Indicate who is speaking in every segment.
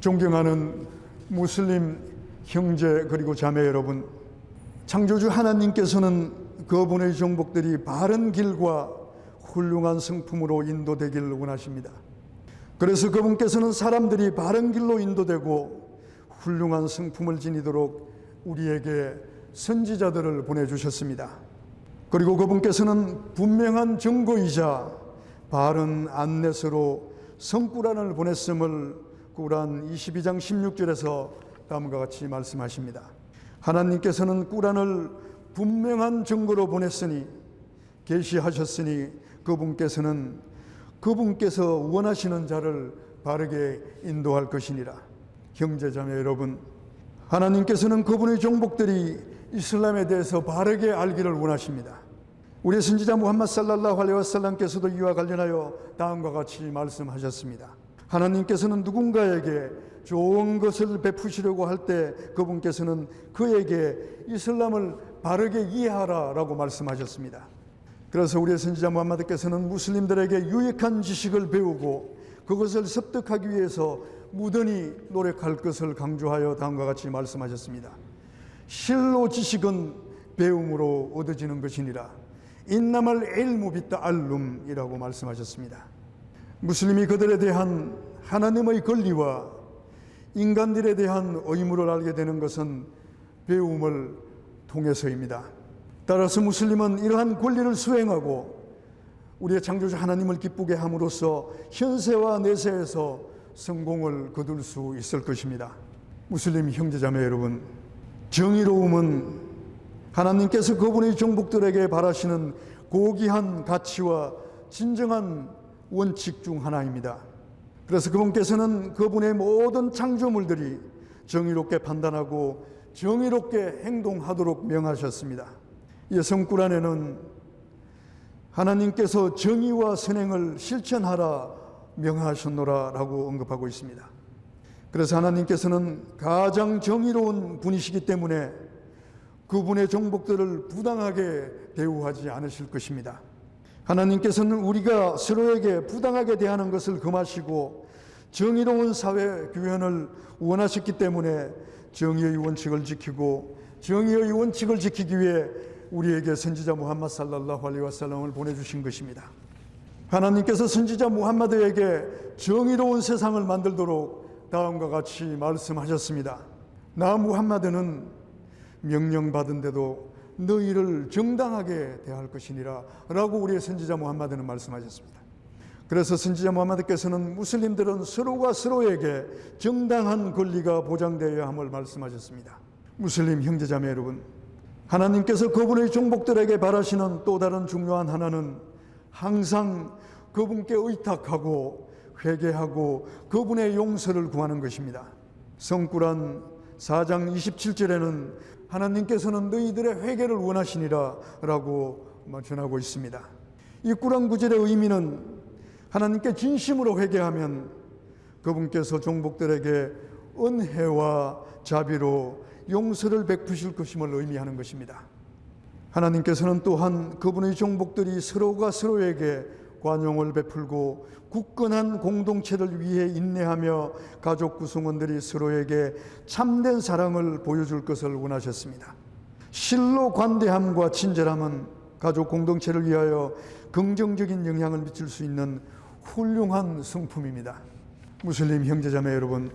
Speaker 1: 존경하는 무슬림 형제 그리고 자매 여러분, 창조주 하나님께서는 그분의 종복들이 바른 길과 훌륭한 성품으로 인도되기를 원하십니다. 그래서 그분께서는 사람들이 바른 길로 인도되고 훌륭한 성품을 지니도록 우리에게 선지자들을 보내주셨습니다. 그리고 그분께서는 분명한 증거이자 바른 안내서로 성꾸란을 보냈음을 꾸란 22장 16절에서 다음과 같이 말씀하십니다. 하나님께서는 꾸란을 분명한 증거로 보냈으니 계시하셨으니 그분께서는 그분께서 원하시는 자를 바르게 인도할 것이니라. 형제자매 여러분, 하나님께서는 그분의 종복들이 이슬람에 대해서 바르게 알기를 원하십니다. 우리 선지자 무함마드 살랄라hu 알레이 와살람께서도 이와 관련하여 다음과 같이 말씀하셨습니다. 하나님께서는 누군가에게 좋은 것을 베푸시려고 할 때 그분께서는 그에게 이슬람을 바르게 이해하라라고 말씀하셨습니다. 그래서 우리 선지자 무함마드께서는 무슬림들에게 유익한 지식을 배우고 그것을 습득하기 위해서 무던히 노력할 것을 강조하여 다음과 같이 말씀하셨습니다. 실로 지식은 배움으로 얻어지는 것이니라. 인나말 일무 비따 알룸이라고 말씀하셨습니다. 무슬림이 그들에 대한 하나님의 권리와 인간들에 대한 의무를 알게 되는 것은 배움을 통해서입니다. 따라서 무슬림은 이러한 권리를 수행하고 우리의 창조주 하나님을 기쁘게 함으로써 현세와 내세에서 성공을 거둘 수 있을 것입니다. 무슬림 형제자매 여러분, 정의로움은 하나님께서 그분의 종복들에게 바라시는 고귀한 가치와 진정한 원칙 중 하나입니다. 그래서 그분께서는 그분의 모든 창조물들이 정의롭게 판단하고 정의롭게 행동하도록 명하셨습니다. 이 성구란에는 하나님께서 정의와 선행을 실천하라 명하셨노라라고 언급하고 있습니다. 그래서 하나님께서는 가장 정의로운 분이시기 때문에 그분의 종복들을 부당하게 대우하지 않으실 것입니다. 하나님께서는 우리가 서로에게 부당하게 대하는 것을 금하시고 정의로운 사회 규현을 원하셨기 때문에 정의의 원칙을 지키고 정의의 원칙을 지키기 위해 우리에게 선지자 무함마드 살랄라hu 알레이 와살람을 보내주신 것입니다. 하나님께서 선지자 무함마드에게 정의로운 세상을 만들도록 다음과 같이 말씀하셨습니다. 나 무함마드는 명령받은데도 너희를 정당하게 대할 것이니라 라고 우리의 선지자 무함마드는 말씀하셨습니다. 그래서 선지자 무함마드께서는 무슬림들은 서로가 서로에게 정당한 권리가 보장되어야 함을 말씀하셨습니다. 무슬림 형제자매 여러분, 하나님께서 그분의 종복들에게 바라시는 또 다른 중요한 하나는 항상 그분께 의탁하고 회개하고 그분의 용서를 구하는 것입니다. 성구란 4장 27절에는 하나님께서는 너희들의 회개를 원하시니라 라고 전하고 있습니다. 이 꾸란 구절의 의미는 하나님께 진심으로 회개하면 그분께서 종복들에게 은혜와 자비로 용서를 베푸실 것임을 의미하는 것입니다. 하나님께서는 또한 그분의 종복들이 서로가 서로에게 관용을 베풀고 굳건한 공동체를 위해 인내하며 가족 구성원들이 서로에게 참된 사랑을 보여줄 것을 원하셨습니다. 실로 관대함과 친절함은 가족 공동체를 위하여 긍정적인 영향을 미칠 수 있는 훌륭한 성품입니다. 무슬림 형제자매 여러분,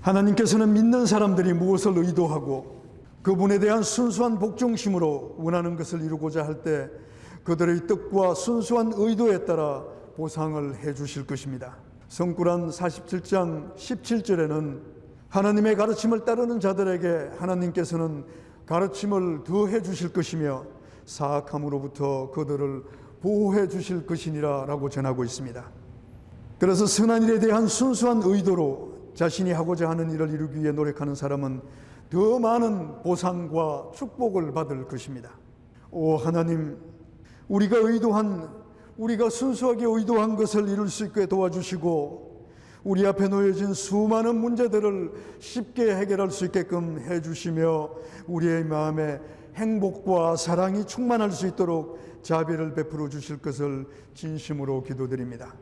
Speaker 1: 하나님께서는 믿는 사람들이 무엇을 의도하고 그분에 대한 순수한 복종심으로 원하는 것을 이루고자 할때 그들의 뜻과 순수한 의도에 따라 보상을 해 주실 것입니다. 성구란 47장 17절에는 하나님의 가르침을 따르는 자들에게 하나님께서는 가르침을 더해 주실 것이며 사악함으로부터 그들을 보호해 주실 것이니라 라고 전하고 있습니다. 그래서 선한 일에 대한 순수한 의도로 자신이 하고자 하는 일을 이루기 위해 노력하는 사람은 더 많은 보상과 축복을 받을 것입니다. 오 하나님, 우리가 의도한 우리가 순수하게 의도한 것을 이룰 수 있게 도와주시고 우리 앞에 놓여진 수많은 문제들을 쉽게 해결할 수 있게끔 해주시며 우리의 마음에 행복과 사랑이 충만할 수 있도록 자비를 베풀어 주실 것을 진심으로 기도드립니다.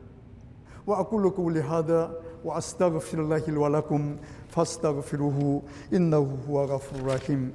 Speaker 1: وأقول قولي هذا وأستغفر الله لي ولكم فاستغفروه إنه هو غفور رحيم